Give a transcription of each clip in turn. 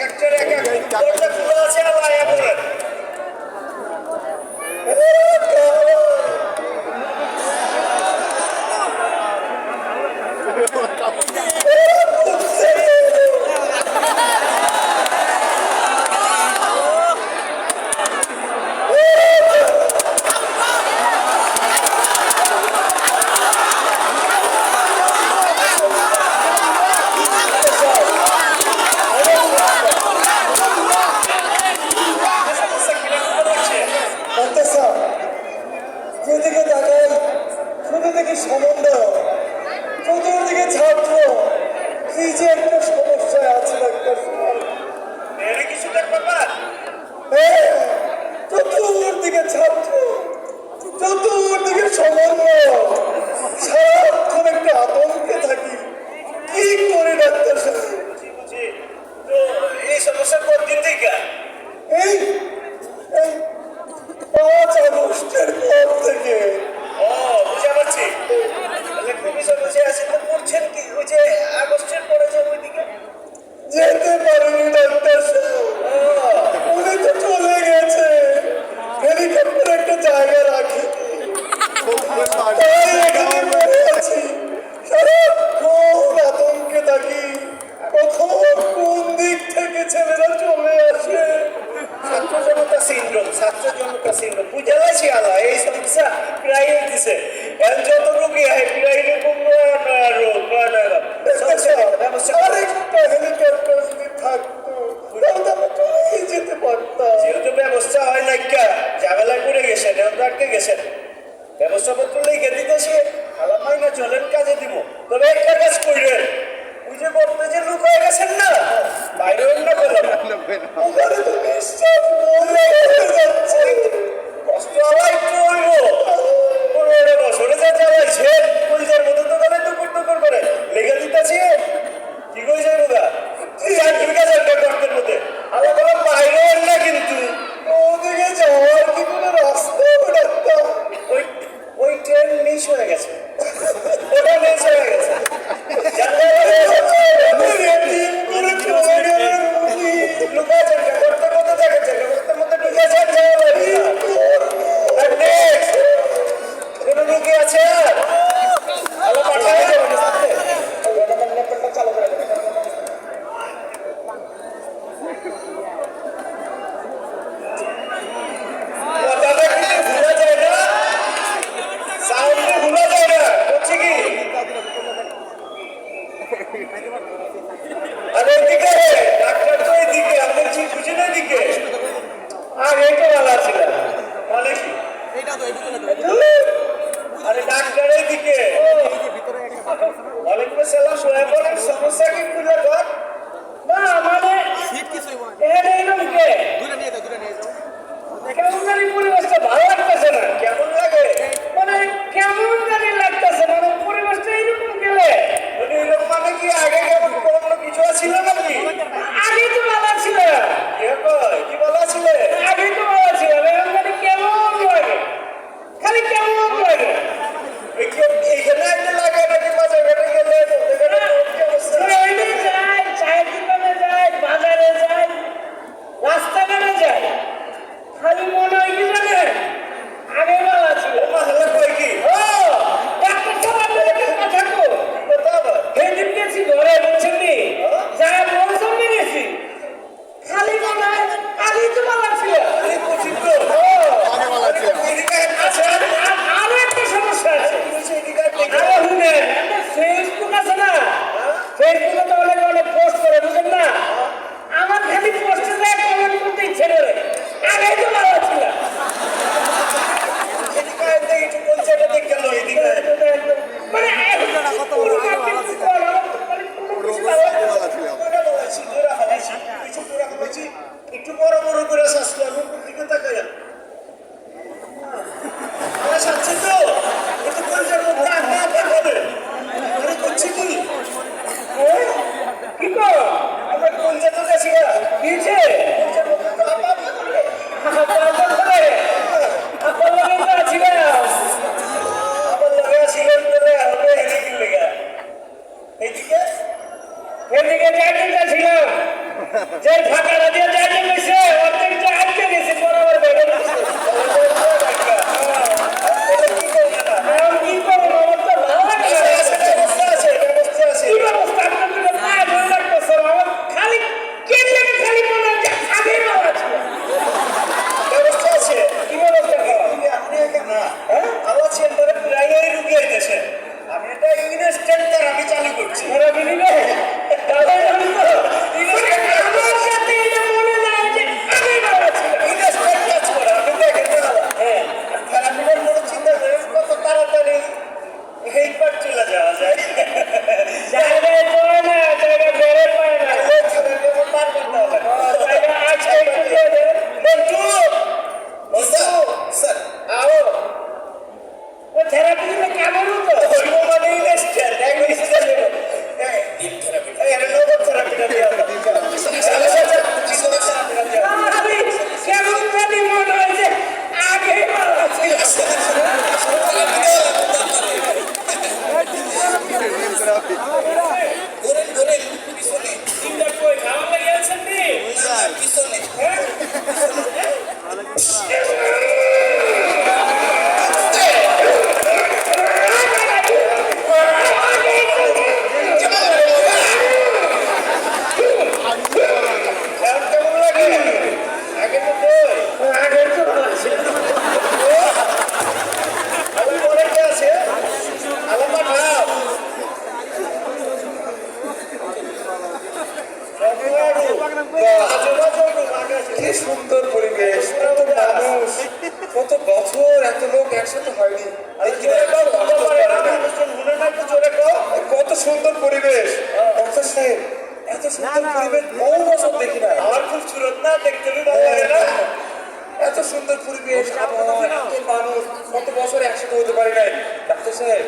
capture acá, কোনো রুগী আছে você lascou a coração, segue cuidando. এদিকে এদিকে টাইটেল ছিল যে ফাঁকা রাজিয়া টাইটেল হয়েছে অর্ধেকটা আটকে গেছে বরাবর বেড়ে সুন্দর পরিবেশ কত মানুষ কত বছর এত লোক একসাথে হয়নি। কত সুন্দর পরিবেশ। কত সে এত সুন্দর পরিবেশ বহু বছর দেখি না আমার খুব সুরত না দেখতে হ্যাঁ, এত সুন্দর পরিবেশ মানুষ কত বছর একসাথে হতে পারি নাই। ডাক্তার সাহেব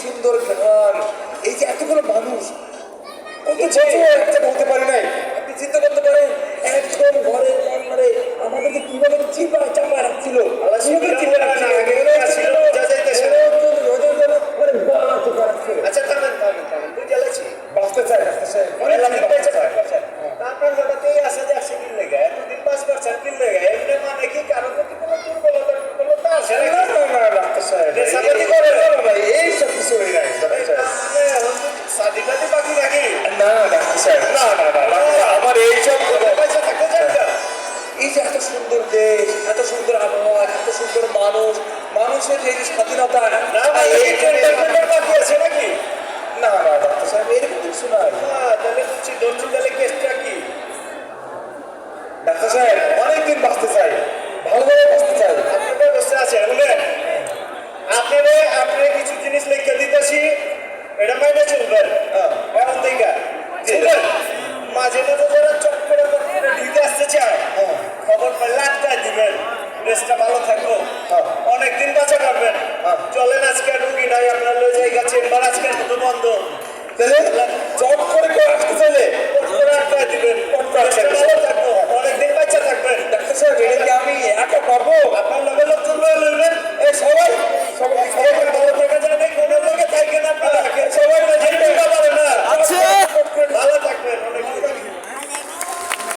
সুন্দর সুগার হ্যাঁ। অনেক মাঝে মধ্যে যারা চট করে ঢুকে আসতে চায় হ্যাঁ। খবর পেলে আটকায় দিবেন। রেস্টটা ভালো থাকব হ্যাঁ। অনেকদিন বাঁচা করবেন চলেন আজকে রুগী নাই আপনার লয়ে জায়গা চেম্বার আজকে মতো বন্ধ। তাহলে চট করে কেউ চলে